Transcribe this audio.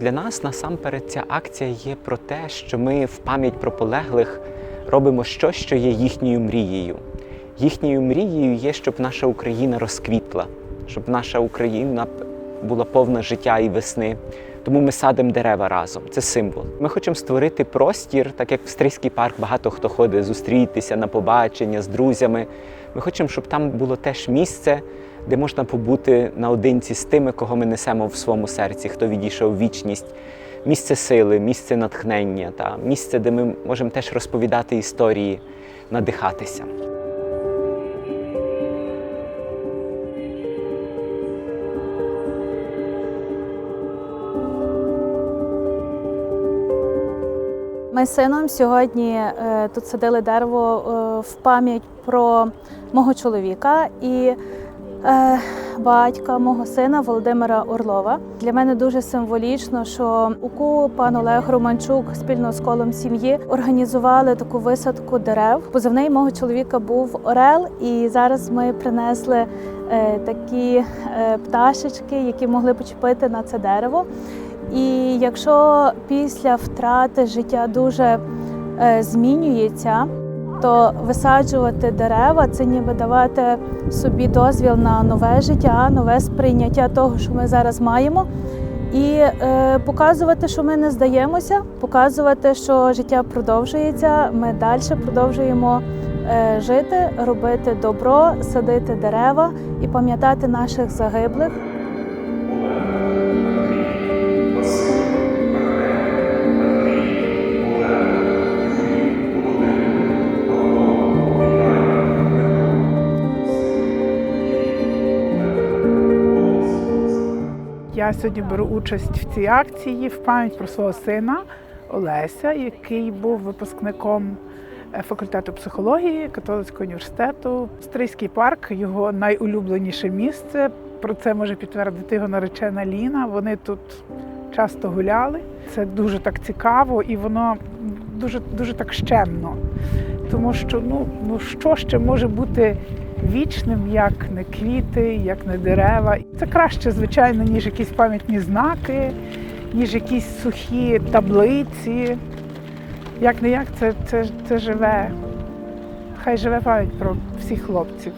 Для нас насамперед ця акція є про те, що ми в пам'ять про полеглих робимо щось, що є їхньою мрією. Їхньою мрією є, щоб наша Україна розквітла, щоб наша Україна була повна життя і весни. Тому ми садимо дерева разом. Це символ. Ми хочемо створити простір, так як в Стрийський парк багато хто ходить зустрітися на побачення з друзями. Ми хочемо, щоб там було теж місце, де можна побути наодинці з тими, кого ми несемо в своєму серці, хто відійшов в вічність. Місце сили, місце натхнення, та місце, де ми можемо теж розповідати історії, надихатися. Ми з сином сьогодні е, тут садили дерево е, в пам'ять про мого чоловіка і е, батька мого сина Володимира Орлова. Для мене дуже символічно, що УКУ пан Олег Романчук спільно з колом сім'ї організували таку висадку дерев. Позивний мого чоловіка був Орел, і зараз ми принесли такі пташечки, які могли почепити на це дерево. І якщо після втрати життя дуже е, змінюється, то висаджувати дерева це ніби давати собі дозвіл на нове життя, нове сприйняття того, що ми зараз маємо, і е, показувати, що ми не здаємося, показувати, що життя продовжується. Ми далі продовжуємо е, жити, робити добро, садити дерева і пам'ятати наших загиблих. Я сьогодні беру участь в цій акції в пам'ять про свого сина Олеся, який був випускником е, факультету психології католицького університету. Стрийський парк його найулюбленіше місце. Про це може підтвердити його наречена Ліна. Вони тут часто гуляли. Це дуже так цікаво і воно дуже дуже так щемно. Тому що ну, ну що ще може бути вічним, як не квіти, як не дерева. Це краще, звичайно, ніж якісь пам'ятні знаки, ніж якісь сухі таблиці. Як не як, це, це, це живе. Хай живе пам'ять про всіх хлопців.